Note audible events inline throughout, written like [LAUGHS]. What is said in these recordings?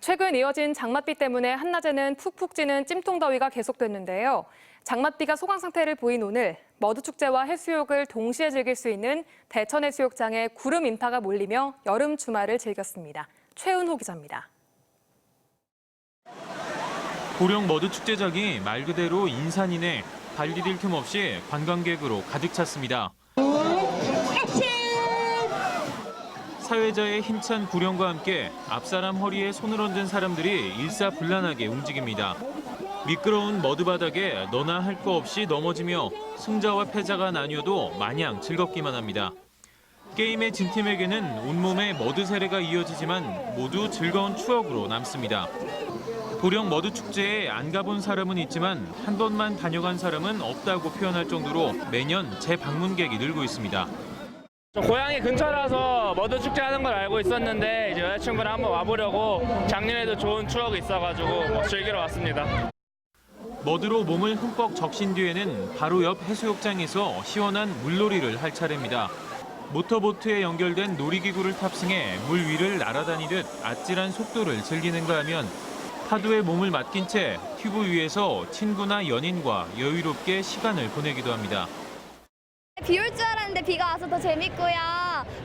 최근 이어진 장맛비 때문에 한낮에는 푹푹 찌는 찜통더위가 계속됐는데요. 장맛비가 소강 상태를 보인 오늘 머드축제와 해수욕을 동시에 즐길 수 있는 대천해수욕장에 구름 인파가 몰리며 여름 주말을 즐겼습니다. 최은호 기자입니다. 고령 머드 축제장이 말 그대로 인산이네 발 디딜 틈 없이 관광객으로 가득 찼습니다. 사회자의 힘찬 구령과 함께 앞사람 허리에 손을 얹은 사람들이 일사불란하게 움직입니다. 미끄러운 머드 바닥에 너나 할 거 없이 넘어지며 승자와 패자가 나뉘어도 마냥 즐겁기만 합니다. 게임의 진 팀에게는 온몸에 머드 세례가 이어지지만 모두 즐거운 추억으로 남습니다. 고령 머드 축제에 안 가본 사람은 있지만 한 번만 다녀간 사람은 없다고 표현할 정도로 매년 재방문객이 늘고 있습니다. 저 고향이 근처라서 머드 축제 하는 걸 알고 있었는데 이제 여자친구랑 한번 와보려고 작년에도 좋은 추억이 있어가지고 뭐 즐기러 왔습니다. 머드로 몸을 흠뻑 적신 뒤에는 바로 옆 해수욕장에서 시원한 물놀이를 할 차례입니다. 모터보트에 연결된 놀이기구를 탑승해 물 위를 날아다니듯 아찔한 속도를 즐기는가 하면 파도에 몸을 맡긴 채 튜브 위에서 친구나 연인과 여유롭게 시간을 보내기도 합니다. 비올 줄 비가 와서 더 재밌고요.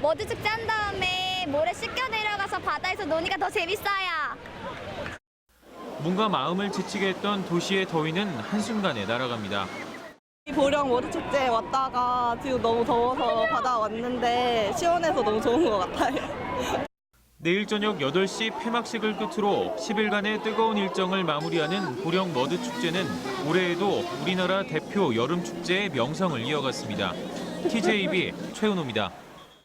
머드 축제 한 다음에 모래 씻겨 내려가서 바다에서 노니까 더 재밌어요. 뭔가 마음을 지치게 했던 도시의 더위는 한순간에 날아갑니다. 보령 워드축제 왔다가 지금 너무 더워서 바다 왔는데 시원해서 너무 좋은 것 같아요. [LAUGHS] 내일 저녁 8시 폐막식을 끝으로 10일간의 뜨거운 일정을 마무리하는 고령 머드 축제는 올해에도 우리나라 대표 여름 축제의 명성을 이어갔습니다. TJB 최은호입니다.